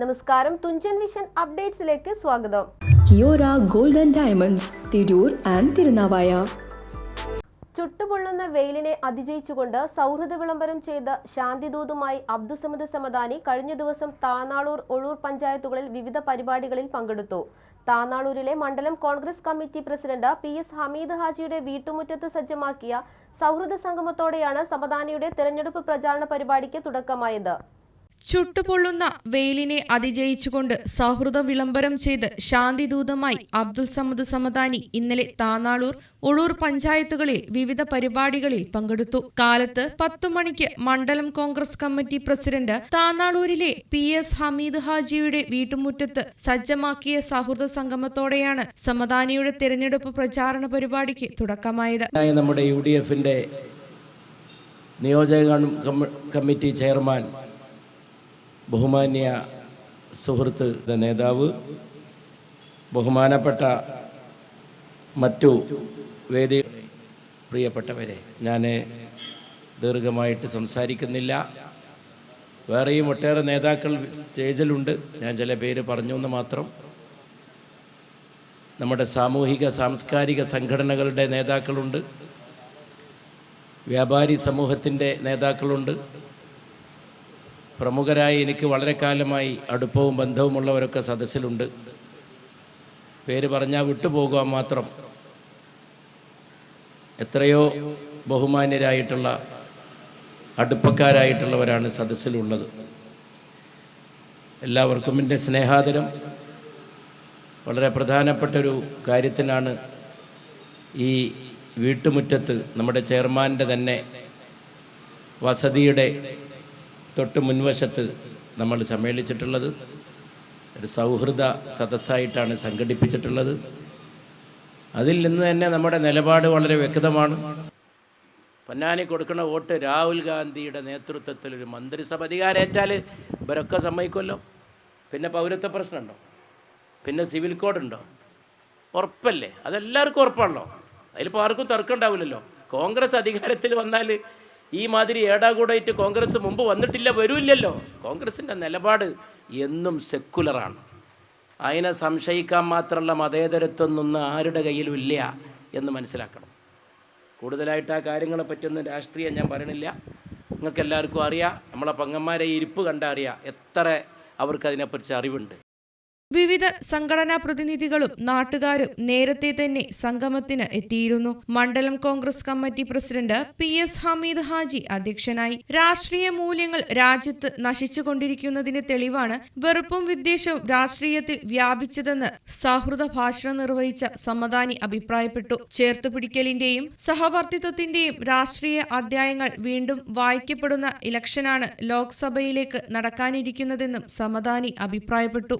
നമസ്കാരം. തുഞ്ചൻ വിഷൻ അപ്ഡേറ്റ്സിലേക്ക് സ്വാഗതം. Kiyora golden diamonds Tirur and Thirunavaya. ചുട്ടുപൊള്ളുന്ന വെയിലിനെ അതിജയിച്ചുകൊണ്ട് സൗഹൃദ വിളംബരം ചെയ്ത ശാന്തിദൂതുമായി അബ്ദുസമദ് സമദാനി കഴിഞ്ഞ ദിവസം താനാളൂർ ഒഴൂർ പഞ്ചായത്തുകളിൽ വിവിധ പരിപാടികളിൽ പങ്കെടുത്തു. താനാളൂരിലെ മണ്ഡലം Congress committee president P S Hameed ഹാജിയുടെ വീട്ടുമുറ്റത്ത് സജ്ജമാക്കിയ സൗഹൃദ സംഗമത്തോടെയാണ് സമദാനിയുടെ തെരഞ്ഞെടുപ്പ് പ്രചാരണ പരിപാടിക്ക് തുടക്കമായത്. ചുട്ടുപൊള്ളുന്ന വെയിലിനെ അതിജയിച്ചുകൊണ്ട് സൗഹൃദ വിളംബരം ചെയ്ത് ശാന്തിദൂതമായി അബ്ദുൽ സമദ് സമദാനി ഇന്നലെ താനാളൂർ ഉളൂർ പഞ്ചായത്തുകളിൽ വിവിധ പരിപാടികളിൽ പങ്കെടുത്തു. കാലത്ത് പത്തു മണിക്ക് മണ്ഡലം കോൺഗ്രസ് കമ്മിറ്റി പ്രസിഡന്റ് താനാളൂരിലെ പി എസ് ഹമീദ് ഹാജിയുടെ വീട്ടുമുറ്റത്ത് സജ്ജമാക്കിയ സൗഹൃദ സംഗമത്തോടെയാണ് സമദാനിയുടെ തെരഞ്ഞെടുപ്പ് പ്രചാരണ പരിപാടിക്ക് തുടക്കമായത്. നമ്മുടെ യു ഡി എഫിന്റെ നിയോജക കമ്മിറ്റി ചെയർമാൻ ബഹുമാന്യ സുഹൃത്ത് നേതാവ് ബഹുമാനപ്പെട്ട മറ്റു വേദി പ്രിയപ്പെട്ടവരെ ഞാൻ ദീർഘമായിട്ട് സംസാരിക്കുന്നില്ല. വേറെയും ഒട്ടേറെ നേതാക്കൾ സ്റ്റേജിലുണ്ട്. ഞാൻ ചില പേര് പറഞ്ഞു എന്ന് മാത്രം. നമ്മുടെ സാമൂഹിക സാംസ്കാരിക സംഘടനകളുടെ നേതാക്കളുണ്ട്. വ്യാപാരി സമൂഹത്തിന്റെ നേതാക്കളുണ്ട്. പ്രമുഖരായി എനിക്ക് വളരെ കാലമായി അടുപ്പവും ബന്ധവുമുള്ളവരൊക്കെ സദസ്സിലുണ്ട്. പേര് പറഞ്ഞാൽ വിട്ടുപോകുക മാത്രം. എത്രയോ ബഹുമാന്യരായിട്ടുള്ള അടുപ്പക്കാരായിട്ടുള്ളവരാണ് സദസ്സിലുള്ളത്. എല്ലാവർക്കും എന്റെ സ്നേഹാദരം. വളരെ പ്രധാനപ്പെട്ടൊരു കാര്യത്തിനാണ് ഈ വീട്ടുമുറ്റത്ത് നമ്മുടെ ചെയർമാന്റെ തന്നെ വസതിയുടെ തൊട്ട് മുൻവശത്ത് നമ്മൾ സമ്മേളിച്ചിട്ടുള്ളത്. ഒരു സൗഹൃദ സദസ്സായിട്ടാണ് സംഘടിപ്പിച്ചിട്ടുള്ളത്. അതിൽ നിന്ന് തന്നെ നമ്മുടെ നിലപാട് വളരെ വ്യക്തമാണ്. പൊന്നാനി കൊടുക്കുന്ന വോട്ട് രാഹുൽ ഗാന്ധിയുടെ നേതൃത്വത്തിൽ ഒരു മന്ത്രിസഭ അധികാരേറ്റാൽ ഇവരൊക്കെ സമ്മതിക്കുമല്ലോ. പിന്നെ പൗരത്വ പ്രശ്നമുണ്ടോ? പിന്നെ സിവിൽ കോഡുണ്ടോ? ഉറപ്പല്ലേ? അതെല്ലാവർക്കും ഉറപ്പാണല്ലോ. അതിലിപ്പോൾ ആർക്കും തർക്കം ഉണ്ടാവില്ലല്ലോ. കോൺഗ്രസ് അധികാരത്തിൽ വന്നാൽ ഈ മാതിരി ഏടാകൂടായിട്ട് കോൺഗ്രസ് മുമ്പ് വന്നിട്ടില്ല വരൂല്ലല്ലോ. കോൺഗ്രസിന്റെ നിലപാട് എന്നും സെക്കുലറാണ് അതിനെ സംശയിക്കാൻ മാത്രമുള്ള മതേതരത്വമൊന്നും ആരുടെ കയ്യിലും ഇല്ല എന്ന് മനസ്സിലാക്കണം. കൂടുതലായിട്ട് ആ കാര്യങ്ങളെ പറ്റിയൊന്നും രാഷ്ട്രീയം ഞാൻ പറയണില്ല. നിങ്ങൾക്ക് എല്ലാവർക്കും അറിയാം നമ്മളെ പങ്ങന്മാരെ ഇരിപ്പ് കണ്ടറിയാം. എത്ര അവർക്കതിനെക്കുറിച്ച് അറിവുണ്ട്. വിവിധ സംഘടനാ പ്രതിനിധികളും നാട്ടുകാരും നേരത്തെ തന്നെ സംഗമത്തിന് എത്തിയിരുന്നു. മണ്ഡലം Congress committee president P S Hameed Haji അധ്യക്ഷനായി. രാഷ്ട്രീയ മൂല്യങ്ങൾ രാജ്യത്ത് നശിച്ചുകൊണ്ടിരിക്കുന്നതിന് തെളിവാണ് വെറുപ്പും വിദ്വേഷവും രാഷ്ട്രീയത്തിൽ വ്യാപിച്ചതെന്ന് സൗഹൃദ ഭാഷണം നിർവഹിച്ച സമദാനി അഭിപ്രായപ്പെട്ടു. ചേർത്തുപിടിക്കലിന്റെയും സഹവർത്തിത്വത്തിന്റെയും രാഷ്ട്രീയ അധ്യായങ്ങൾ വീണ്ടും വായിക്കപ്പെടുന്ന ഇലക്ഷനാണ് ലോക്സഭയിലേക്ക് നടക്കാനിരിക്കുന്നതെന്നും സമദാനി അഭിപ്രായപ്പെട്ടു.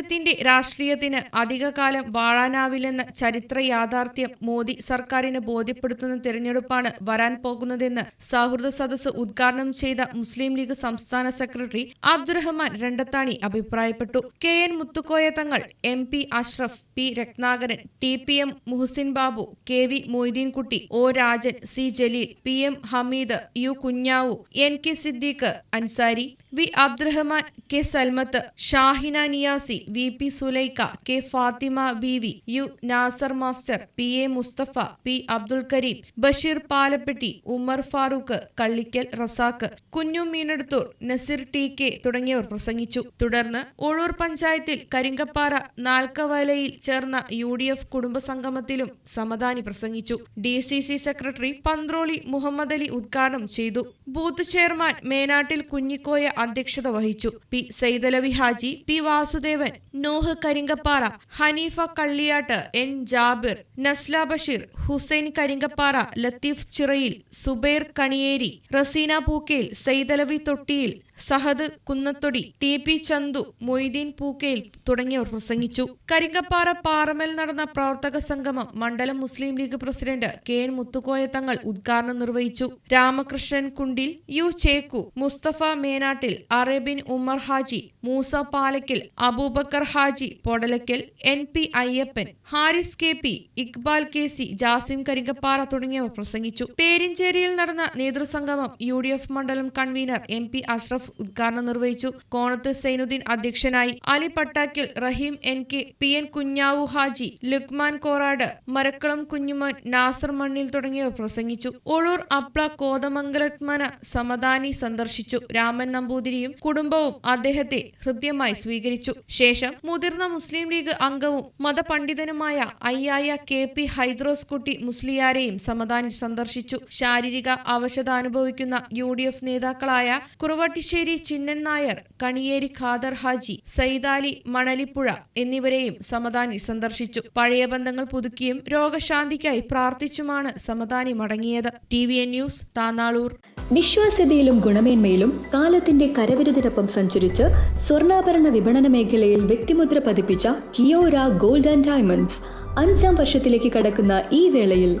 വൈരത്തിന്റെ രാഷ്ട്രീയത്തിന് അധികകാലം വാഴാനാവില്ലെന്ന ചരിത്ര യാഥാർത്ഥ്യം മോദി സർക്കാരിന് ബോധ്യപ്പെടുത്തുന്ന തെരഞ്ഞെടുപ്പാണ് വരാൻ പോകുന്നതെന്ന് സൗഹൃദ സദസ് ഉദ്ഘാടനം ചെയ്ത മുസ്ലിം ലീഗ് സംസ്ഥാന സെക്രട്ടറി അബ്ദുറഹ്മാൻ രണ്ടത്താണി അഭിപ്രായപ്പെട്ടു. K N Muthukoya Thangal M P Ashraf P Rathnakaran T P M Muhasin Babu K V Moideenkutty O Rajan C Jaleel P M Hameed U Kunhavu N K Siddique Ansari V Abdurahman K Salmath Shahina Niyasi V P Sulaikha K Fathima Beevi U Nasar master P A Musthafa P Abdul Kareem Basheer Palappetti Umar Farooq Kallikkal Razak Kunhu Meenedathur Naseer T K തുടങ്ങിയവർ പ്രസംഗിച്ചു. തുടർന്ന് ഒഴൂർ പഞ്ചായത്തിൽ കരിങ്കപ്പാറ നാൽക്കവലയിൽ ചേർന്ന U D F കുടുംബസംഗമത്തിലും സമദാനി പ്രസംഗിച്ചു. D C C secretary Panthroli Muhammad Ali ഉദ്ഘാടനം ചെയ്തു. ബൂത്ത് ചെയർമാൻ മേനാട്ടിൽ കുഞ്ഞിക്കോയ അധ്യക്ഷത വഹിച്ചു. P Saithalavi Haji P Vasudevan Noah Karinkappara Haneefa Kalliyat N Jabir Nasla Basheer Hussain Karinkappara Latheef Chirayil Subair Kaniyeri Razeena Pookkel Saithalavi Thottiyil Sahad Kunnathodi T P Chanthu Moideen Pookkel തുടങ്ങിയവർ പ്രസംഗിച്ചു. കരിങ്കപ്പാറ പാറമൽ നടന്ന പ്രവർത്തക സംഗമം മണ്ഡലം Muslim League president K N Muthukoya Thangal ഉദ്ഘാടനം നിർവഹിച്ചു. Ramakrishnan Kundil U Cheku Musthafa Menattil Arabin Ummer Haji Moosa Palakkil Abubakar Haji Podalakkal N P Ayyappan Haris K P Iqbal K C Jasim Karinkappara തുടങ്ങിയവർ പ്രസംഗിച്ചു. പേരിഞ്ചേരിയിൽ നടന്ന നേതൃസംഗമം U D F മണ്ഡലം convener M P Ashraf ഉദ്ഘാടനം നിർവഹിച്ചു. കോണത്ത് സൈനുദ്ദീൻ അധ്യക്ഷനായി Ali Pattakkil Raheem N K P N Kunhavu Haji Lukman Korad Marakkalam Kunhumon Nasar Mannil തുടങ്ങിയവർ പ്രസംഗിച്ചു. ഒഴൂർ അപ്ല കോതമംഗലത്മന സമദാനി സന്ദർശിച്ചു. രാമൻ നമ്പൂതിരിയും കുടുംബവും അദ്ദേഹത്തെ ഹൃദ്യമായി സ്വീകരിച്ചു. ശേഷം മുതിർന്ന മുസ്ലിം ലീഗ് അംഗവും മതപണ്ഡിതനുമായ അയ്യായ കെ പി ഹൈദ്രോസ് കുട്ടി മുസ്ലിയാരെയും സമദാനി സന്ദർശിച്ചു. ശാരീരിക അവശത അനുഭവിക്കുന്ന യു ഡി എഫ് നേതാക്കളായ കുറുവട്ടിശ്ശേരി ചിന്നൻ നായർ കണിയേരി ഖാദർ ഹാജി സൈദാലി മണലിപ്പുഴ എന്നിവരെയും സമദാനി സന്ദർശിച്ചു. പഴയ ബന്ധങ്ങൾ പുതുക്കിയും രോഗശാന്തിക്കായി പ്രാർത്ഥിച്ചുമാണ് സമദാനി മടങ്ങിയത്. T V N news Thanalur വിശ്വാസ്യതയിലും ഗുണമേന്മയിലും കാലത്തിന്റെ കരവിരുതിനൊപ്പം സഞ്ചരിച്ച് സ്വർണാഭരണ വിപണന മേഖലയിൽ വ്യക്തിമുദ്ര പതിപ്പിച്ച കിയോര ഗോൾഡ് ആൻഡ് ഡയമണ്ട്സ് അഞ്ചാം വർഷത്തിലേക്ക് കടക്കുന്ന ഈ വേളയിൽ